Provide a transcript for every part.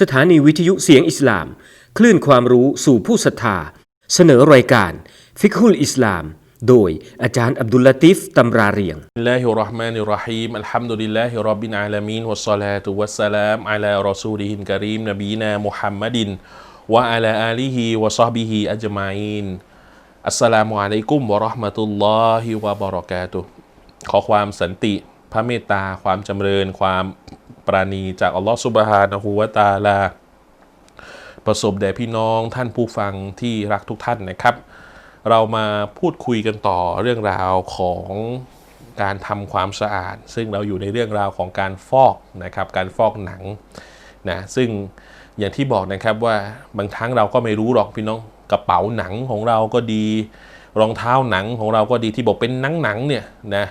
สถานีวิทยุเสียงอิสลาม คลื่นความรู้สู่ผู้ศรัทธา เสนอรายการ ฟิกฮุลอิสลาม โดยอาจารย์อับดุลลาติฟตำราเรียงอัลลอฮิรราะห์มานิรราะฮีมอัลฮัมดุลิลลาฮิรับบินอาลามีนวัสลาตุวัสสลามอัลารอซูลิฮินกะรีมนบีนามุฮัมมัดินวะอัลาอาลีฮิวะซอฮบิฮิอัจมาอินอัสสลามุอะลัยกุมวะราะห์มะตุลลอฮิวะบะเราะกาตุขอความสันติ พระเมตตาความจำเริญความ ปราณีจากอัลลอฮ์ซุบฮานะฮูวะตาลา ประสบแด่พี่น้องท่านผู้ฟังที่รักทุกท่านนะครับ เรามาพูดคุยกันต่อเรื่องราวของการทำความสะอาด ซึ่งเราอยู่ในเรื่องราวของการฟอกนะครับ การฟอกหนังนะซึ่งอย่างที่บอกนะครับว่าบางครั้งเราก็ไม่รู้หรอกพี่น้องกระเป๋าหนังของเราก็ดี รองเท้าหนังของเราก็ดีที่บอกเป็นหนังหนังเนี่ยนะ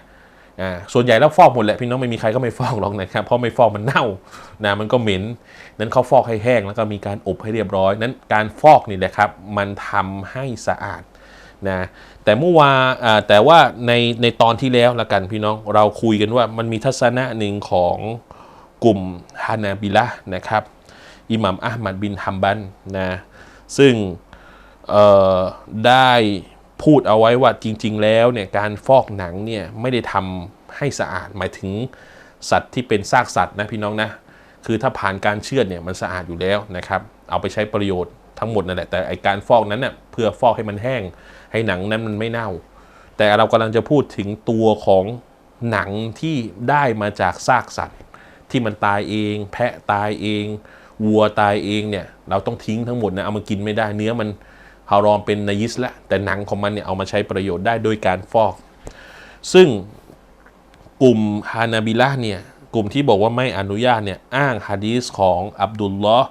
อ่าส่วนใหญ่แล้วฟอกหมดแหละพี่น้องไม่มีใครก็ไม่ฟอกหรอกนะครับเพราะไม่ฟอกมันเน่านะมันก็เหม็นนั้นเขาฟอกให้แห้งแล้วก็มีการอบให้เรียบร้อย นั้นการฟอกนี่แหละครับมันทำให้สะอาดนะแต่เมื่อวานอ่าแต่ว่าในในตอนที่แล้วละกันพี่น้องเราคุยกันว่ามันมีทัศนะหนึ่งของกลุ่มฮานาบิละห์นะครับอิหมัมอัลมัดบินฮัมบันนะซึ่งได้ พูดเอาไว้ว่าจริง ๆ แล้วเนี่ยการฟอกหนังเนี่ยไม่ได้ทำให้สะอาดหมายถึงสัตว์ที่เป็นซากสัตว์นะพี่น้องนะคือถ้าผ่านการเชือดเนี่ยมันสะอาดอยู่แล้วนะครับเอาไปใช้ประโยชน์ทั้งหมดนั่นแหละแต่ไอการฟอกนั้นเน่ยเพื่อฟอกให้มันแห้ง ให้หนังนั้นมันไม่เน่า แต่เรากำลังจะพูดถึงตัวของหนังที่ได้มาจากซากสัตว์ ที่มันตายเอง แพะตายเอง วัวตายเองเนี่ยเราต้องทิ้งทั้งหมดนะเอามากินไม่ได้เนื้อมัน ฮารอมเป็นนายิสล้วแต่หนังของมันเนี่ยเอามาใช้ประโยชน์ได้โดยการฟอก ซึ่งกลุ่มฮานาบิละเนี่ยกลุ่มที่บอกว่าไม่อนุญาตเนี่ยอ้างฮะดีษของอับดุลลอฮ์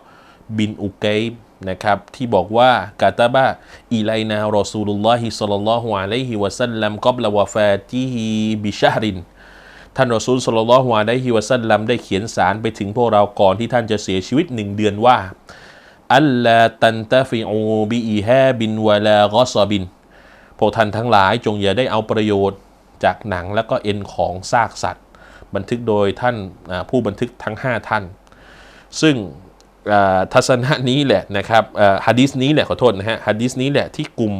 บินอุกัยนะครับที่บอกว่ากาตาบะอิไลนารอซูลุลลอฮิศ็อลลัลลอฮุอะลัยฮิวะซัลลัมกับละวะฟาติฮิบิชะฮรินท่านรอซูลศ็อลลัลลอฮุอะลัยฮิวะซัลลัมได้เขียนสารไปถึงพวกเราก่อนที่ท่านจะเสียชีวิตหนึ่งเดือนว่า อัลลาตันตะฟิอูบิอีฮาบินวะลากอซบินพวกท่านทั้งหลายจงอย่าได้เอาประโยชน์จากหนังและก็เอ็นของซากสัตว์ บันทึกโดยท่านผู้บันทึกทั้ง 5 ท่าน ซึ่งทัศนะนี้แหละนะครับฮะดิษนี้แหละขอโทษนะฮะฮะดิษนี้แหละที่กลุ่ม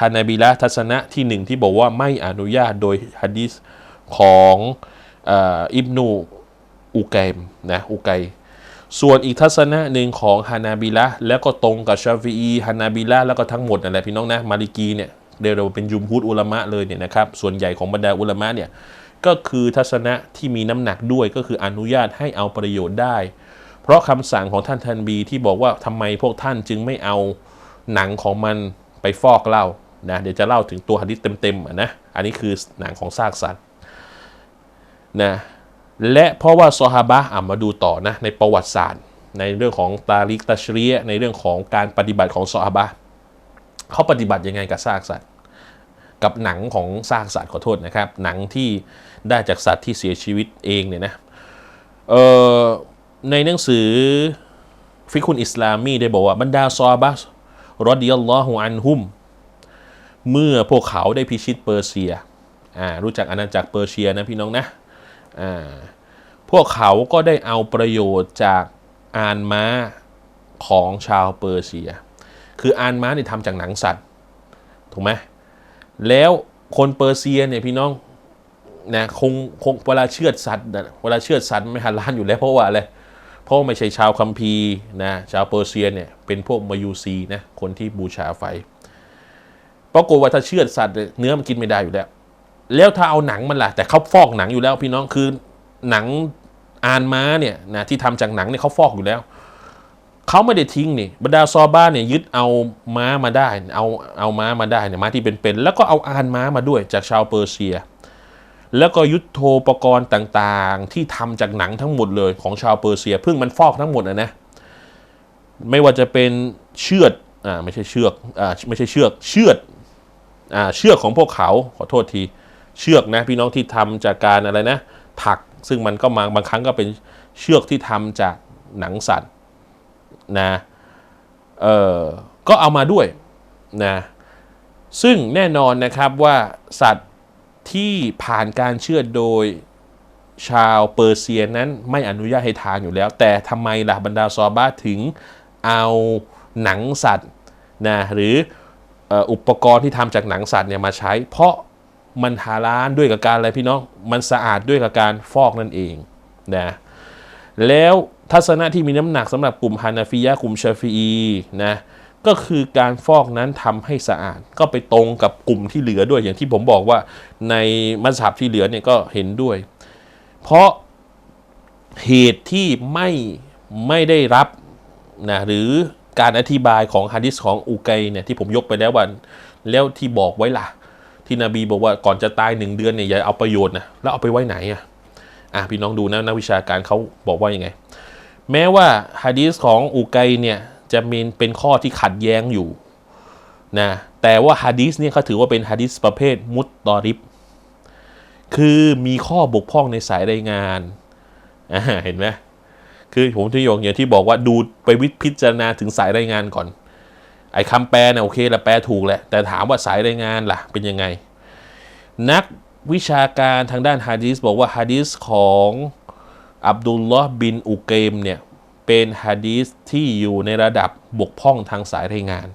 ฮานาบิละทัศนะที่หนึ่งที่บอกว่าไม่อนุญาตโดยฮะดิษของอ,อิบนูอุกัยมนะอุกัย ส่วนอีกทัศนะหนึ่งของฮานาบิละแล้วก็ตรงกับชาฟีอีฮานาบิละแล้วก็ทั้งหมดนั่นแหละพี่น้องนะมาลิกีเนี่ยเรียกว่าเป็นยุมฮุดอุลามะเลยเนี่ยนะครับส่วนใหญ่ของบรรดาอุลามะเนี่ยก็คือทัศนะที่มีน้ำหนักด้วยก็คืออนุญาตให้เอาประโยชน์ได้ เพราะคำสั่งของท่านทันบีที่บอกว่าทำไมพวกท่านจึงไม่เอาหนังของมันไปฟอกเล้านะเดี๋ยวจะเล่าถึงตัวฮะดิษเต็มๆนะอันนี้คือหนังของซากสัตว์นะ และเพราะว่าซอฮาบะอะมาดูต่อนะในประวัติศาสตร์ ในเรื่องของตาลิกตัชเรียในเรื่องของการปฏิบัติของซอฮาบะเขาปฏิบัติยังไงกับซากสัตว์กับหนังของซากสัตว์ขอโทษนะครับ หนังที่ได้จากสัตว์ที่เสียชีวิตเองเนี่ยนะเอ่อในหนังสือฟิกุนอิสลามีได้บอกว่าบรรดาซอฮาบะรอดิยัลลอฮุอันฮุม เมื่อพวกเขาได้พิชิตเปอร์เซียอ่ารู้จักอาณาจักรเปอร์เซียนะพี่น้องนะ พวกเขาก็ได้เอาประโยชน์จากอานม้าของชาวเปอร์เซีย คืออานม้าเนี่ยทำจากหนังสัตว์ ถูกไหมแล้วคนเปอร์เซียเนี่ยพี่น้องนะคงคงเวลาเชือดสัตว์เวลาเชือดสัตว์ไม่หันล้านอยู่แล้วเพราะว่าอะไรเพราะไม่ใช่ชาวคัมภีร์นะชาวเปอร์เซียเนี่ยเป็นพวกมายูซีนะคนที่บูชาไฟปรากฏว่าถ้าเชือดสัตว์เนื้อมันกินไม่ได้อยู่แล้ว แล้วถ้าเอาหนังมันล่ะ แต่เขาฟอกหนังอยู่แล้วพี่น้องคือหนังอานม้าเนี่ยนะที่ทำจากหนังเนี่ยเขาฟอกอยู่แล้วเขาไม่ได้ทิ้งนี่บรรดาซอบ้านเนี่ยยึดเอาม้ามาได้ เอาเอาม้ามาได้เนี่ยม้าที่เป็นๆแล้วก็เอาอานม้ามาด้วยจากชาวเปอร์เซีย แล้วก็ยุทโธปกรณ์ต่างๆ ที่ทำจากหนังทั้งหมดเลยของชาวเปอร์เซียเพิ่งมันฟอกทั้งหมดนะนะไม่ว่าจะเป็นเชือดอ่าไม่ใช่เชือกอ่าไม่ใช่เชือกเชือดอ่าเชือกของพวกเขาขอโทษที เชือกนะพี่น้องที่ทำจากการอะไรนะ ถักซึ่งมันก็มาบางครั้งก็เป็นเชือกที่ทำจากหนังสัตว์นะเออก็เอามาด้วยนะซึ่งแน่นอนนะครับว่าสัตว์ที่ผ่านการเชื่อดโดยชาวเปอร์เซียนั้นไม่อนุญาตให้ทานอยู่แล้ว แต่ทำไมล่ะบรรดาซอบ้าถึงเอาหนังสัตว์นะหรืออุปกรณ์ที่ทำจากหนังสัตว์เนี่ยมาใช้ เพราะ มันฮาลาลด้วยกับการอะไรพี่น้องมันสะอาดด้วยกับการฟอกนั่นเองนะแล้วทัศนะที่มีน้ำหนักสำหรับกลุ่มฮานาฟิยะกลุ่มชาฟีอีนะก็คือการฟอกนั้นทำให้สะอาด ก็ไปตรงกับกลุ่มที่เหลือด้วยอย่างที่ผมบอกว่าในมัสยิดที่เหลือเนี่ยก็เห็นด้วย เพราะเหตุที่ไม่ไม่ได้รับนะหรือการอธิบายของฮะดิษของอูไกเนี่ยที่ผมยกไปแล้ววันแล้วที่บอกไว้ล่ะ ที่นบีบอกว่าก่อนจะตายหนึ่งเดือนเนี่ยอย่าเอาประโยชน์นะแล้วเอาไปไว้ไหนอะอะพี่น้องดูนะนักวิชาการเขาบอกว่ายังไง แม้ว่าฮะดีษของอูไกเนี่ยจะมีเป็นข้อที่ขัดแย้งอยู่นะแต่ว่าฮะดีษเนี่ยเขาถือว่าเป็นฮะดีษประเภทมุตตอริบ คือมีข้อบกพร่องในสายรายงานอ่าเห็นไหมคือผมที่ยกอย่างที่บอกว่าดูไปวิพิจารณาถึงสายรายงานก่อน อ้คำแปลเนะโอเคละแปลถูกแหละ แต่ถามว่าสายรายงานล่ะเป็นยังไง นักวิชาการทางด้านฮะดีษบอกว่าฮะดีษของอับดุลลอฮ์บินอุเกมเนี่ยเป็นฮะดีษที่อยู่ในระดับบกพร่องทางสายรายงาน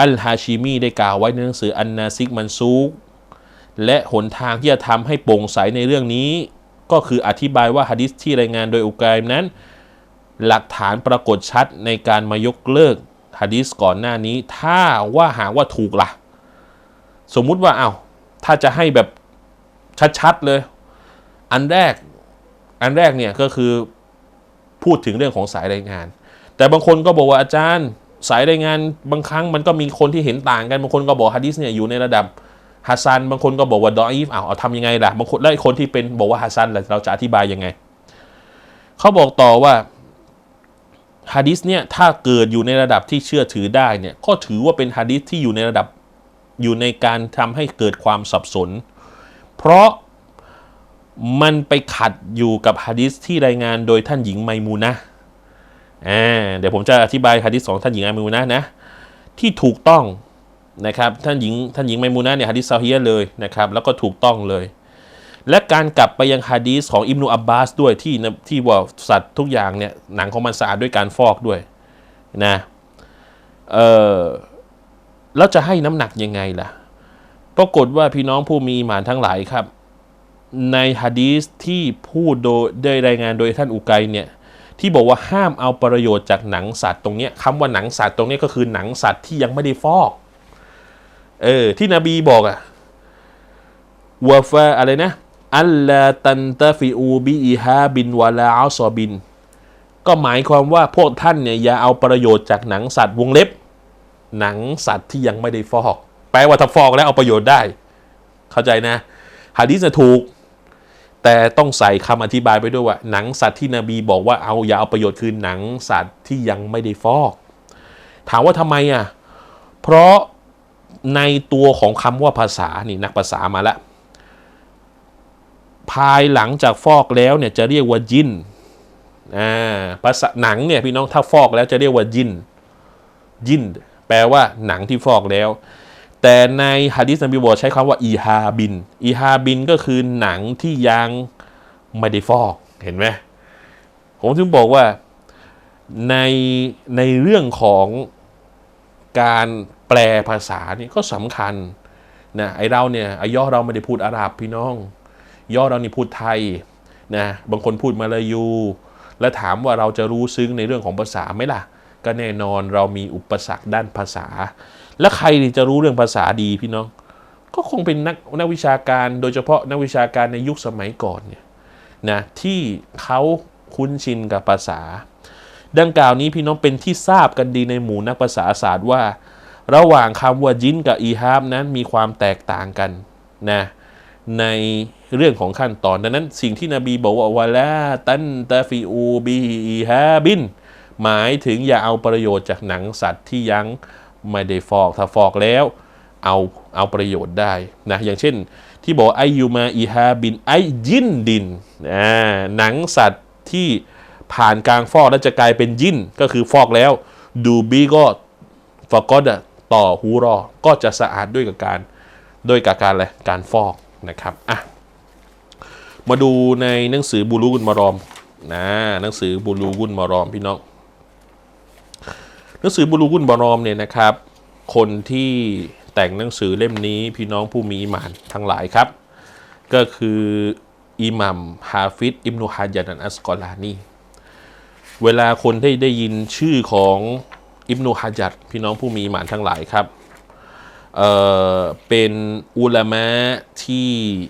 อัลฮาชิมีได้กล่าวไว้ในหนังสืออันนาซิกมันซูกและหนทางที่จะทำให้โปร่งใสในเรื่องนี้ ก็คืออธิบายว่าฮะดิษที่รายงานโดยอุกายนั้น หลักฐานปรากฏชัดในการมายกเลิก ฮะดิษก่อนหน้านี้ ถ้าว่าหาว่าถูกละ่ะ สมมุติว่าเอา้าถ้าจะให้แบบชัดๆเลย อันแรกอันแรกเนี่ยก็คือพูดถึงเรื่องของสายรายงาน แต่บางคนก็บอกว่าอาจารย์สายรายงานบางครั้งมันก็มีคนที่เห็นต่างกันบางคนก็บอกฮะดิษเนี่ยอยู่ในระดับฮัสซันบางคนก็บอกว่าดออีฟอ้าวเอาทำยังไงล่ะบางคนแล้วไอ้คนที่เป็นบอกว่าฮัสซันเราจะอธิบายยังไง เขาบอกต่อว่า ฮะดิษเนี่ยถ้าเกิดอยู่ในระดับที่เชื่อถือได้เนี่ยก็ถือว่าเป็นฮะดิษที่อยู่ในระดับอยู่ในการทำให้เกิดความสับสน เพราะมันไปขัดอยู่กับฮะดิษที่รายงานโดยท่านหญิงไมมูนะอ่าเดี๋ยวผมจะอธิบายฮะดิษของท่านหญิงไมมูนะนะที่ถูกต้องนะครับท่านหญิงท่านหญิงไมมูนะเนี่ยฮะดิษซาฮียเลยนะครับแล้วก็ถูกต้องเลย และการกลับไปยังฮะดีษของอิบนุอับบาสด้วยที่ที่ว่าสัตว์ทุกอย่างเนี่ยหนังของมันสะอาดด้วยการฟอกด้วยนะเออแล้วจะให้น้ำหนักยังไงล่ะ ปรากฏว่าพี่น้องผู้มีอีหมานทั้งหลายครับ ในฮะดีษที่พูดโดยได้รายงานโดยท่านอุไกเนี่ยที่บอกว่าห้ามเอาประโยชน์จากหนังสัตว์ตรงนี้คำว่าหนังสัตว์ตรงนี้ก็คือหนังสัตว์ที่ยังไม่ได้ฟอกเออที่นบีบอกอะวะฟาอะไรนะ อัลลาตันตะฟิอูบิอิฮาบินวะลาอัลซอบิน ก็หมายความว่าพวกท่านเนี่ยอย่าเอาประโยชน์จากหนังสัตว์วงเล็บ หนังสัตว์ที่ยังไม่ได้ฟอก แปลว่าถ้าฟอกแล้วเอาประโยชน์ได้ เข้าใจนะฮะดีษน่ะถูก แต่ต้องใส่คำอธิบายไปด้วยว่า หนังสัตว์ที่นบีบอกว่าเอาอย่าเอาประโยชน์คือหนังสัตว์ที่ยังไม่ได้ฟอก ถามว่าทำไมอะเพราะในตัวของคำว่าภาษานี่นักภาษามาแล้ว ภายหลังจากฟอกแล้วเนี่ยจะเรียกว่ายินอ่าภาษาหนังเนี่ยพี่น้องถ้าฟอกแล้วจะเรียกว่ายินยินแปลว่าหนังที่ฟอกแล้ว แต่ในฮะดิษนบีบอกใช้คำว่าอีฮาบินอีฮาบินก็คือหนังที่ยังไม่ได้ฟอกเห็นไหมผมถึงบอกว่าในในเรื่องของการแปลภาษานี่ก็สำคัญนะไอเราเนี่ยไอย่อเราไม่ได้พูดอาหรับพี่น้อง ย่อเรานี่พูดไทยนะบางคนพูดมาลายู แล้วถามว่าเราจะรู้ซึ้งในเรื่องของภาษาไหมล่ะ ก็แน่นอนเรามีอุปสรรคด้านภาษา แล้วใครที่จะรู้เรื่องภาษาดีพี่น้อง ก็คงเป็นนักนักวิชาการ โดยเฉพาะนักวิชาการในยุคสมัยก่อนเนี่ยนะที่เขาคุ้นชินกับภาษา ดังกล่าวนี้พี่น้องเป็นที่ทราบกันดีในหมู่นักภาษาศาสตร์ว่า ระหว่างคำว่าจินกับอีฮาบนั้นมีความแตกต่างกันนะ ในเรื่องของขั้นตอน ดังนั้นสิ่งที่นบีบอกว่าวะลาตันตาฟิอูบีฮาบิน หมายถึงอย่าเอาประโยชน์จากหนังสัตว์ที่ยังไม่ได้ฟอกถ้าฟอกแล้วเอาเอาประโยชน์ได้นะอย่างเช่นที่บอกไอยูมาอีฮาบินไอยินดินอ่าหนังสัตว์ที่ผ่านการฟอกแล้วจะกลายเป็นยินก็คือฟอกแล้ว ดูบีก็ฟอกก็ต่อหูรอก็จะสะอาดด้วยกับการด้วยกับการอะไรการฟอก นะครับอะมาดูในหนังสือบูรุกุลมารอมนะหนังสือบูรุกุลมารอมพี่น้องหนังสือบูรุกุลมารอมเนี่ยนะครับ คนที่แต่งหนังสือเล่มนี้พี่น้องผู้มีอิมานทั้งหลายครับ ก็คืออิหมัมฮาฟิดอิบนุฮะจัดอันอัสกอลานีเวลาคนได้ได้ยินชื่อของอิบนุฮะจัดพี่น้องผู้มีหมานทั้งหลายครับ เอ่อเป็นอุลามะที่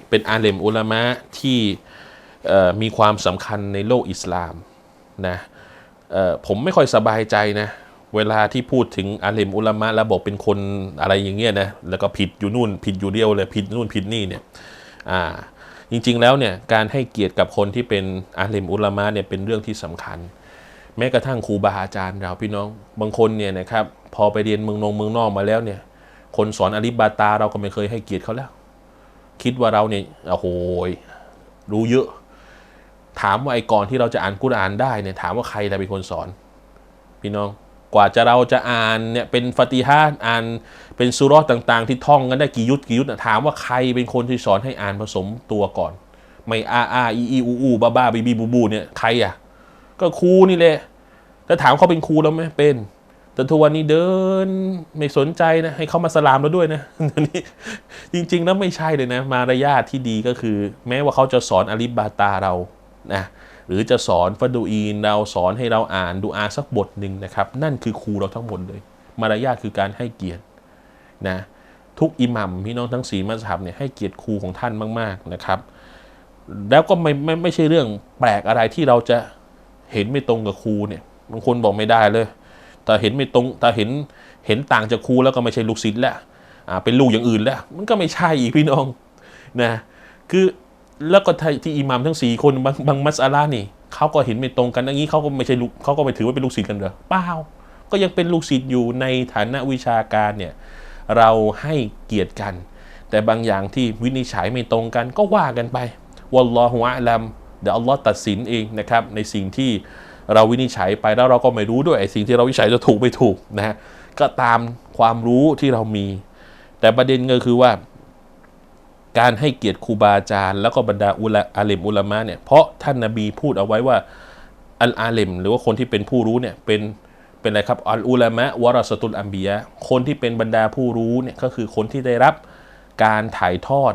เป็นอาเลมอุลามะที่มีความสำคัญในโลกอิสลามนะผมไม่ค่อยสบายใจนะเวลาที่พูดถึงอาเลมอุลามะแล้วบอกเป็นคนอะไรอย่างเงี้ยนะแล้วก็ผิดอยู่นู่นผิดอยู่เดียวเลยผิดนู่นผิดนี่เนี่ยอ่าจริงๆแล้วเนี่ยการให้เกียรติกับคนที่เป็นอาเลมอุลามะเนี่ยเป็นเรื่องที่สำคัญ แม้กระทั่งครูบาอาจารย์เราพี่น้องบางคนเนี่ยนะครับพอไปเรียนเมืองนงเมืองนอกมาแล้วเนี่ย คนสอนอาลิบาตาเราก็ไม่เคยให้เกียรติเขาแล้ว คิดว่าเราเนี่ยโอ้โหยรู้เยอะ ถามว่าไอ้ก่อนที่เราจะอ่านกุรอานได้เนี่ยถามว่าใครล่ะเป็นคนสอน พี่น้องกว่าจะเราจะอ่านเนี่ยเป็นฟาติฮะอ่านเป็นสุรอห์ต่าง ๆ ที่ท่องกันได้กี่ยุทธกี่ยุทธถามว่าใครเป็นคนที่สอนให้อ่านผสมตัวก่อน ไม่อาอาอีอีอูอูบ้าบ้าบีบีบูบูเนี่ยใครอะก็ครูนี่แหละแล้วถามเขาเป็นครูแล้วไหมเป็น แต่ทุกวันนี้เดินไม่สนใจนะให้เขามาสลามเราด้วยนะเดี๋ยวนี้จริงๆแล้วไม่ใช่เลยนะ มารยาทที่ดีก็คือ แม้ว่าเขาจะสอนอลิบบาตาเรานะหรือจะสอนฟัดูอีนเราสอนให้เราอ่านดูอาสักบทหนึ่งนะครับ นั่นคือครูเราทั้งหมดเลย มารยาทคือการให้เกียรตินะทุกอิหมัมพี่น้องทั้งสีมัสฮับเนี่ยให้เกียรติครูของท่านมาก ๆนะครับ แล้วก็ไม่ไม่ไม่ใช่เรื่องแปลกอะไรที่เราจะเห็นไม่ตรงกับครูเนี่ยบางคนบอกไม่ได้เลย แต่เห็นไม่ตรงแต่เห็นเห็นต่างจากครูแล้วก็ไม่ใช่ลูกศิษย์แล้วเป็นลูกอย่างอื่นแล้ว มันก็ไม่ใช่อีกพี่น้องนะคือแล้วก็ที่อิหมัมทั้งสี่คนบางบางมัสอาลานี่เขาก็เห็นไม่ตรงกันอย่างนี้เขาก็ไม่ใช่ลูกเขาก็ไม่ถือว่าเป็นลูกศิษย์กันเหรอเปล่าก็ยังเป็นลูกศิษย์อยู่ในฐานะวิชาการเนี่ยเราให้เกียรติกัน แต่บางอย่างที่วินิจฉัยไม่ตรงกันก็ว่ากันไปวัลลอฮุอะลัมเดี๋ยวอัลลอฮ์ตัดสินเองนะครับในสิ่งที่ เราวินิจฉัยไปแล้วเราก็ไม่รู้ด้วยไอ้สิ่งที่เราวินิจฉัยจะถูกไม่ถูกนะฮะก็ตามความรู้ที่เรามี แต่ประเด็นก็คือว่า การให้เกียรติครูบาอาจารย์ แล้วก็บรรดาอุลอาเลมอุลามะเนี่ยเพราะท่านนาบีพูดเอาไว้ว่าอัลอาเลมหรือว่าคนที่เป็นผู้รู้เนี่ยเป็นเป็นอะไรครับอัลอุลามะวะรอสตุลอัมบียะคนที่เป็นบรรดาผู้รู้เนี่ยก็คือคนที่ได้รับการถ่ายทอด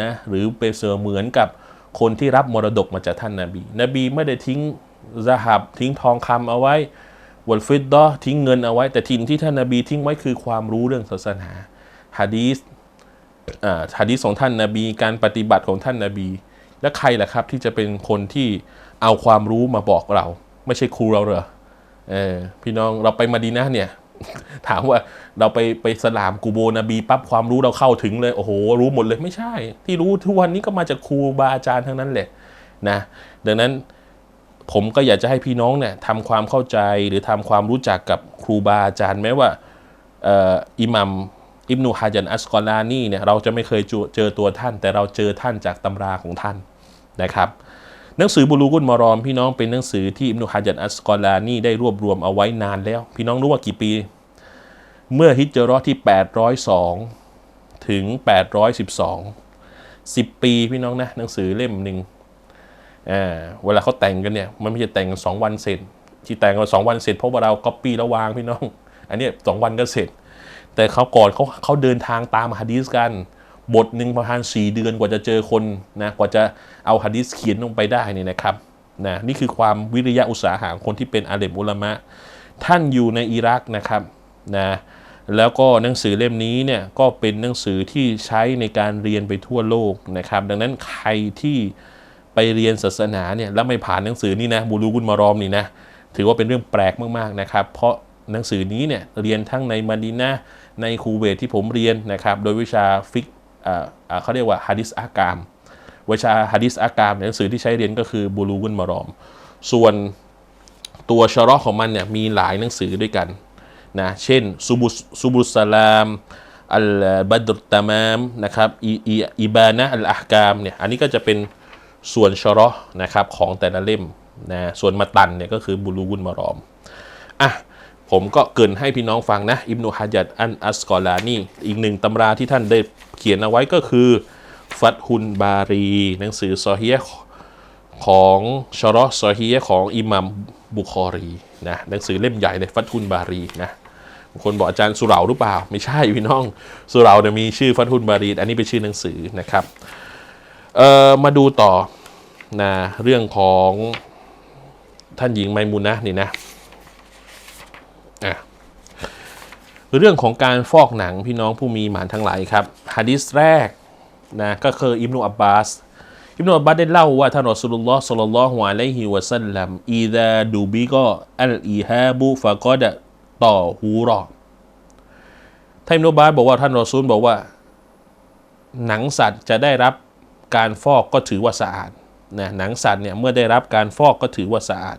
นะหรือเปรียบเสมือนกับคนที่รับมรดกมาจากท่านนาบี นบีไม่ได้ทิ้ง ซะฮับทิ้งทองคำเอาไว้วัลฟิดดอทิ้งเงินเอาไว้ แต่ทิ้งที่ท่านนาบีทิ้งไว้คือความรู้เรื่องศาสนาฮะดีษอ่าฮะดีษของท่านนาบี การปฏิบัติของท่านนาบี และใครล่ะครับที่จะเป็นคนที่เอาความรู้มาบอกเรา ไม่ใช่ครูเราเหรอเออพี่น้องเราไปมาดีนะเนี่ย ถามว่าเราไปไปสลามกูโบนบีปั๊บความรู้เราเข้าถึงเลยโอ้โหรู้หมดเลยไม่ใช่ ที่รู้ทุกวันนี้ก็มาจากครูบาอาจารย์ทั้งนั้นแหละนะดังนั้น ผมก็อยากจะให้พี่น้องเนี่ยทำความเข้าใจหรือทำความรู้จักกับครูบาอาจารย์แม้ว่าอิหมัมอิบนุฮะจันอัสกอลานีเนี่ยเราจะไม่เคยเจอตัวท่าน แต่เราเจอท่านจากตำราของท่านนะครับ หนังสือบุลูกุลมารอม พี่น้องเป็นหนังสือที่อิบนุฮะจันอัสกอลานีได้รวบรวมเอาไว้นานแล้ว พี่น้องรู้ว่ากี่ปี เมื่อฮิจเราะห์ที่ 802 ถึง 812 10 ปีพี่น้องนะหนังสือเล่มหนึ่ง เวลาเขาแต่งกันเนี่ยมันไม่ใช่แต่งกันสองวันเสร็จที่แต่งกันสองวันเสร็จเพราะว่าเราก๊อปปี้แล้วางพี่น้อง อันนี้สองวันก็เสร็จ แต่เขาก่อนเขาเขาเดินทางตามฮะดีสกัน บทหนึ่งประมาณสี่เดือนกว่าจะเจอคนนะกว่าจะเอาฮะดีสเขียนลงไปได้นี่นะครับนะนี่คือความวิริยะอุตสาหะของคนที่เป็นอาเลมอุลามะ ท่านอยู่ในอิรักนะครับนะแล้วก็หนังสือเล่มนี้เนี่ยก็เป็นหนังสือที่ใช้ในการเรียนไปทั่วโลกนะครับ ดังนั้นใครที่ ไปเรียนศาสนาเนี่ยแล้วไม่ผ่านหนังสือนี่นะบูรูกุลมารอมนี่นะถือว่าเป็นเรื่องแปลกมากๆนะครับเพราะหนังสือนี้เนี่ยเรียนทั้งในมาดีนาในคูเวตที่ผมเรียนนะครับโดยวิชาฟิกเขาเรียกว่าฮะดิษอากาม วิชาฮะดิษอากามหนังสือที่ใช้เรียนก็คือบูรูกุลมารอม ส่วนตัวชะรอของมันเนี่ยมีหลายหนังสือด้วยกันนะเช่นซูบุสซูบุสสลามอัลบัดรุตตามามนะครับอีอีอิบานะอัลอาฮกามเนี่ยอันนี้ก็จะเป็น ส่วนชะรอนะครับของแต่ละเล่มนะส่วนมาตันเนี่ยก็คือบุลูกุนมารอมอะผมก็เกินให้พี่น้องฟังนะอิบนุฮะจัดอันอัสกอลานีอีกหนึ่งตำราที่ท่านได้เขียนเอาไว้ก็คือฟัตฮุนบารี หนังสือซอฮียของชารอซอฮียของอิหมัมบุคอรีนะหนังสือเล่มใหญ่เลยฟัตฮุนบารีนะคนบอกอาจารย์สุเหราหรือเปล่า ไม่ใช่พี่น้องสุเหราเนี่ยมีชื่อฟัตฮุนบารี อันนี้เป็นชื่อหนังสือนะครับ เอ่อมาดูต่อนะเรื่องของท่านหญิงไมมูนะนี่นะเรื่องของการฟอกหนังพี่น้องผู้มีหมานทั้งหลายครับฮะดิษแรกนะก็คืออิบนุอับบาสอิบนุอับบาสได้เล่าว่าท่านรอสูลุลลอฮ์สัลลัลลอฮุอะลัยฮิวะสัลลัมอีดาดูบิกอัลอีฮาบุฟะกอดะต่อฮูรอท่านอิบนุอับบาสบอกว่าท่านรอซูลบอกว่า หนังสัตว์จะได้รับ การฟอกก็ถือว่าสะอาดนะหนังสัตว์เนี่ยเมื่อได้รับการฟอกก็ถือว่าสะอาด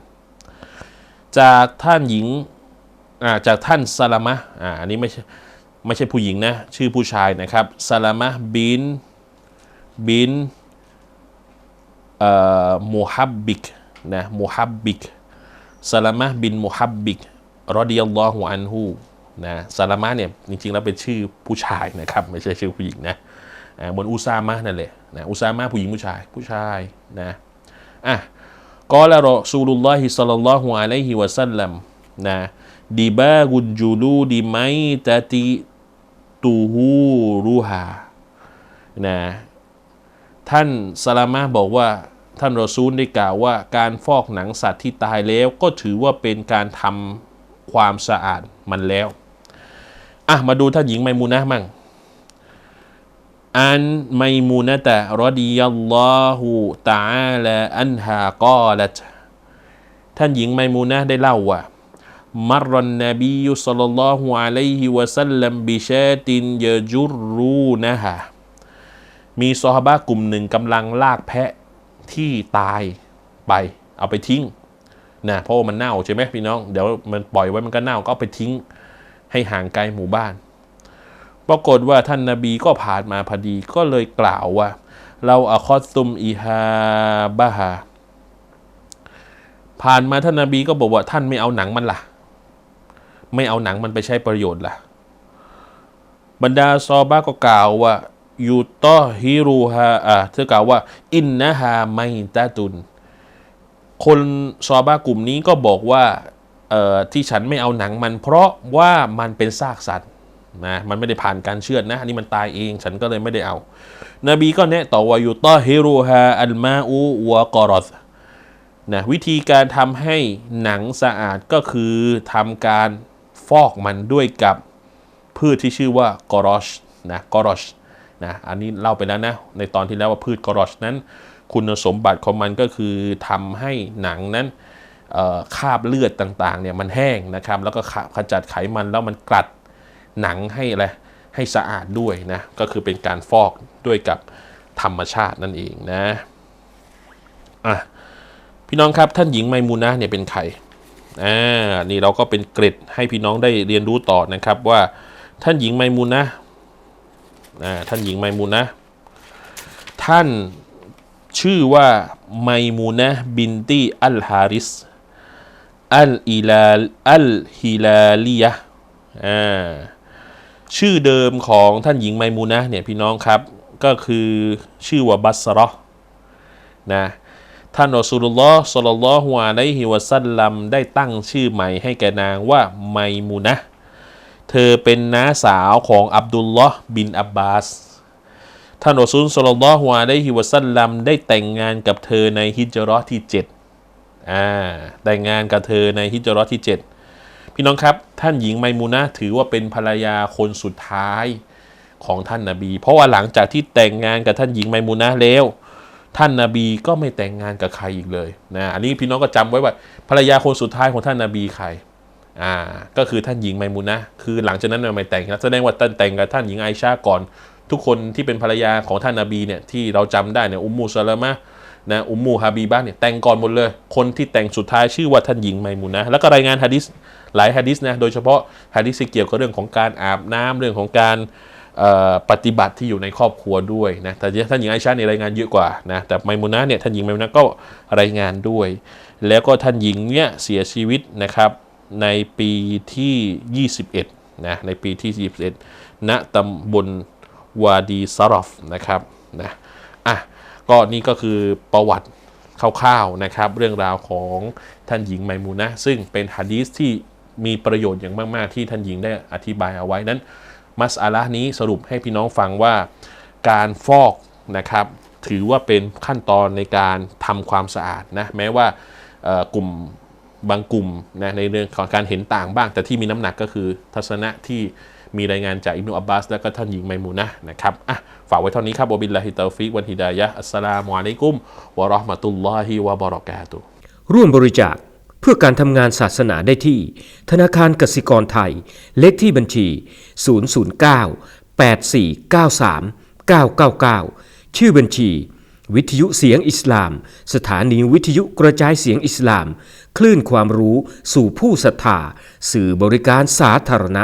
จากท่านหญิงจากท่านซาลามะอ่าอันนี้ไม่ใช่ไม่ใช่ผู้หญิงนะ ชื่อผู้ชายนะครับซาลามะบินบินมูฮับบิกนะมูฮับบิกซาลามะบินมูฮับบิกรอดิยัลลอฮุอันฮูนะซาลามะเนี่ยจริงๆแล้วเป็นชื่อผู้ชายนะครับ ไม่ใช่ชื่อผู้หญิงนะ อ่าเหมือนอุซามะนั่นแหละนะอุซามะผู้หญิงผู้ชายผู้ชายนะอะกอละรอซูลุลลอฮิสัลลัลลอฮุอะลัยฮิวะสัลลัมนะดิบากุจูลูดิไมตาติตูฮูรูฮานะท่านสลามะบอกว่าท่านรอซูลได้กล่าวว่าการฟอกหนังสัตว์ที่ตายแล้วก็ถือว่าเป็นการทำความสะอาดมันแล้วอะมาดูท่านหญิงไมมูนะมั่ง อันไมมูนะตะรดิยัลลอฮุตาลาอันฮากอลัตท่านหญิงไมมูนะได้เล่าว่า มรนนบียุสลลลอฮุอะลัยฮิวะสัลลัมบิชาตินยจุรูนะฮะมีซอฮาบะกลุ่มหนึ่งกำลังลากแพะที่ตายไป เอาไปทิ้งนะเพราะมันเน่าใช่ไหมพี่น้อง เดี๋ยวมันปล่อยไว้มันก็เน่าก็เอาไปทิ้งให้ห่างไกลหมู่บ้าน ปรากฏว่าท่านนาบีก็ผ่านมาพอดีก็เลยกล่าวว่า เราอะคอตุมอีฮาบะฮาผ่านมาท่านนาบีก็บอกว่าท่านไม่เอาหนังมันล่ะ ไม่เอาหนังมันไปใช้ประโยชน์ล่ะ บรรดาซอบาก็กล่าวว่ายูตอฮิรูฮาอะเธอกล่าวว่า อินนะฮาไมตาตุน คนซอบากลุ่มนี้ก็บอกว่าที่ฉันไม่เอาหนังมันเพราะว่ามันเป็นซากสัตว์ นะมันไม่ได้ผ่านการเชื่อดนะ อันนี้มันตายเอง ฉันก็เลยไม่ได้เอา นบีก็แนะต่อว่ายูตอฮิรูฮาอัลมาอูวะกอรอสนะวิธีการทำให้หนังสะอาดก็คือทำการฟอกมันด้วยกับพืชที่ชื่อว่ากอรอชนะกอรอชนะอันนี้เล่าไปแล้วนะ ในตอนที่แล้วว่าพืชกอรอชนั้น คุณสมบัติของมันก็คือทำให้หนังนั้นคราบเลือดต่างๆเนี่ยมันแห้งนะครับ แล้วก็ขะขจัดไขมันแล้วมันกลัด หนังให้อะไรให้สะอาดด้วยนะ ก็คือเป็นการฟอกด้วยกับธรรมชาตินั่นเองนะอะพี่น้องครับท่านหญิงไมมูนะเนี่ยเป็นใครอ่านี่เราก็เป็นเกร็ดให้พี่น้องได้เรียนรู้ต่อนะครับว่าท่านหญิงไมมูนะอ่าท่านหญิงไมมูนะท่านชื่อว่าไมมูนะบินตีอัลฮาริสอัลอิลาอัลฮิลาลียะอ่า ชื่อเดิมของท่านหญิงไมมูนะเนี่ยพี่น้องครับก็คือชื่อว่าบัสราะห์นะท่านรอสูลุลลอฮ์สลลอฮุอะลัยฮิวะสัลลัมได้ตั้งชื่อใหม่ให้แก่นางว่าไมมูนะเธอเป็นน้าสาวของอับดุลลอฮ์บินอับบาสท่านอซูลสัลลัลลอฮุอะลัยฮิวะสัลลัมได้แต่งงานกับเธอในฮิจราะห์ที่7อ่าแต่งงานกับเธอในฮิจราะห์ที่7 พี่น้องครับ ท่านหญิงไมมูนะถือว่าเป็นภรรยาคนสุดท้ายของท่านนาบี เพราะว่าหลังจากที่แต่งงานกับท่านหญิงไมมูนะแล้ว ท่านนาบีก็ไม่แต่งงานกับใครอีกเลยนะอันนี้พี่น้องก็จำไว้ว่าภรรยาคนสุดท้ายของท่านนาบีใครอ่าก็คือท่านหญิงไมมูนะคือหลังจากนั้นไม่แต่งนะแสดงว่าท่านแต่งกับท่านหญิงไอชาก่อน ทุกคนที่เป็นภรรยาของท่านนาบีเนี่ยที่เราจำได้เนี่ยอุมมูซาลามะนะอุมมูฮาบีบะห์เนี่ยแต่งก่อนหมดเลย คนที่แต่งสุดท้ายชื่อว่าท่านหญิงไมมูนะแล้วก็รายงานฮะดิษ หลายฮะดิษนะโดยเฉพาะฮะดิษที่เกี่ยวกับเรื่องของการอาบน้ำเรื่องของการปฏิบัติที่อยู่ในครอบครัวด้วยนะแต่ท่านหญิงไอชาเนี่ยรายงานเยอะกว่านะแต่ไมมูนะเนี่ยท่านหญิงไมมูนะก็รายงานด้วย แล้วก็ท่านหญิงเนี่ยเสียชีวิตนะครับในปีที่ 21นะในปีที่ 21ณตำบลวาดีซารอฟนะครับนะอะก็นี่ก็คือประวัติคร่าวๆนะครับ เรื่องราวของท่านหญิงไมมูนะซึ่งเป็นฮะดีษที่ มีประโยชน์อย่างมาก ๆ ที่ท่านหญิงได้อธิบายเอาไว้นั้น มัสอาละนี้สรุปให้พี่น้องฟังว่าการฟอกนะครับถือว่าเป็นขั้นตอนในการทำความสะอาดนะแม้ว่ากลุ่มบางกลุ่มนะในเรื่องของการเห็นต่างบ้าง แต่ที่มีน้ำหนักก็คือทัศนะที่มีรายงานจากอิบนุอับบาส และก็ท่านหญิงไมมูนะนะครับอะฝากไว้เท่านี้ครับวะบิลลาฮิตาฟิกวันฮิดายะอัสสลามุอะลัยกุมวะราะห์มะตุลลอฮิวะบะเราะกาตุร่วมบริจาค เพื่อการทำงานศาสนาได้ที่ ธนาคารกสิกรไทย เลขที่บัญชี 009 8493 999 ชื่อบัญชี วิทยุเสียงอิสลาม สถานีวิทยุกระจายเสียงอิสลาม คลื่นความรู้สู่ผู้ศรัทธา สื่อบริการสาธารณะ